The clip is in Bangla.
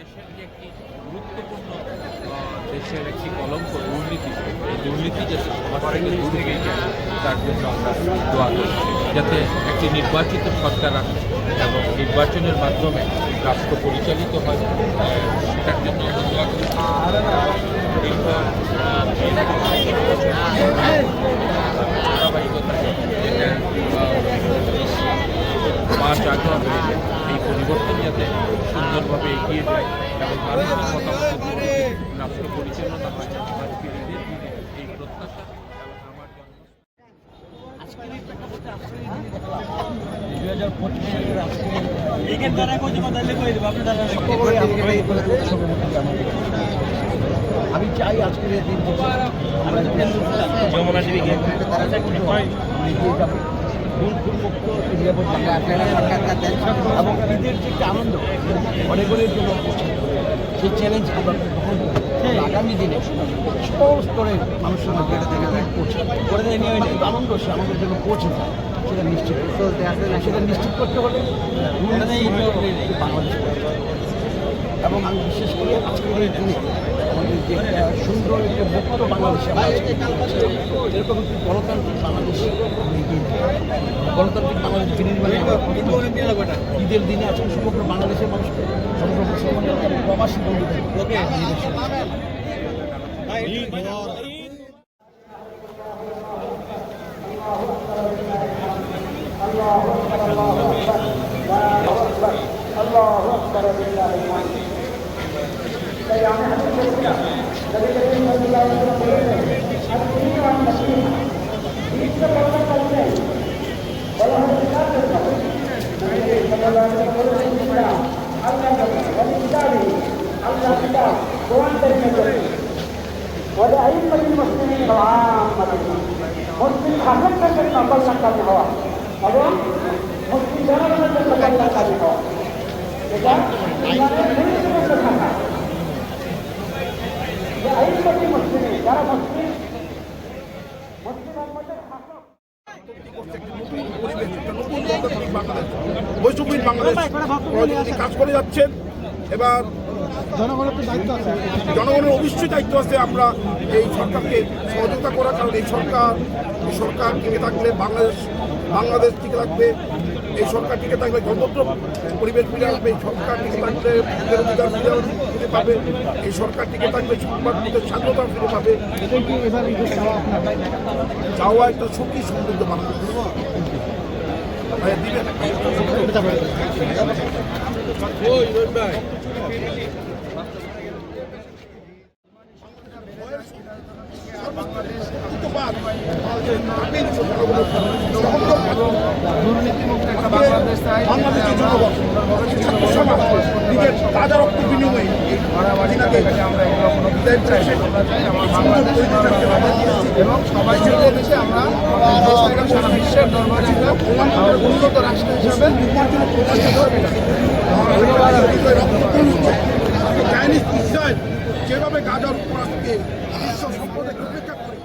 দেশের একটি গুরুত্বপূর্ণ দেশের একটি কলঙ্ক দুর্নীতি, এই দুর্নীতি যাতে সবার দূর থেকে তার জন্য আমরা দোয়া যাতে একটি নির্বাচিত সরকার আসে এবং নির্বাচনের মাধ্যমে রাষ্ট্র পরিচালিত হয় সেটার জন্য আমরা দোয়া করছি। আগস্ট এই পরিবর্তন যাতে সুন্দরভাবে এগিয়ে যায় এবং মানুষের মতামত রাষ্ট্র পরিচালনা হয় এই প্রত্যাশা আমি চাই আজকের দিন যমুনা টিভি মুক্ত নিরাপদ এবং ঈদের যে একটা আনন্দ অনেক অনেক জন্য সেই চ্যালেঞ্জ আমরা। আগামী দিনে সকল স্তরের মানুষের মধ্যে এটা থেকে পৌঁছে করে দেয় নিয়ে আনন্দ সে আমাদের জন্য পৌঁছে যায় সেটা নিশ্চিত। করতে। সেটা নিশ্চিত করতে হলে বাংলাদেশ এবং আমি বিশেষ করে আজকের দিনে যে একটা সুন্দর একটা মুক্ত বাংলাদেশ আমরা আজকে পেয়েছি, এরকম একটি গণতান্ত্রিক বাংলাদেশ আমরা এগিয়ে নিয়ে যাবো। গণতান্ত্রিক বাংলাদেশ বিনির্মাণে আমরা ঈদের দিনে আজকে সমগ্র বাংলাদেশের মানুষকে সমগ্র মুসলমানদের এবং প্রবাসী বন্ধুদের ولأئمة المسلمين وعامة মুসলিম শাসকের জন্য কল্যাণকারী হওয়া এবং মুসলিম জনগণের জন্য কল্যাণকারী হওয়া এটা ইমানের গুরুত্বপূর্ণ থাকা যে কাজ করে যাচ্ছেন এবার জনগণের অবশ্যই দায়িত্ব আছে আমরা এই সরকারকে সহযোগিতা করার, কারণ এই সরকার সরকার টিকে থাকলে বাংলাদেশ বাংলাদেশ টিকে থাকবে। এই সরকার টিকে থাকলে গণতন্ত্র পরিবেশ ফিরে আসবে, এই সরকার টিকে থাকলে অধিকার ফিরে ফিরে পাবে। এই সরকার টিকে থাকলে সংবাদ পত্রের স্বাধীনতা ফিরে পাবে। চাওয়া একটা সুখী সমৃদ্ধ দুর্নীতিমুক্ত একটা বাংলাদেশ আমরা চাই আমার এবং সবাই মিলে দেশে আমরা সারা বিশ্বের দরবারে আমরা উন্নত রাষ্ট্র হিসাবে চাইনিজ ইসরায়েল যেভাবে গাজার উপর আজকে বিশ্ব সম্পদে উপেক্ষা করে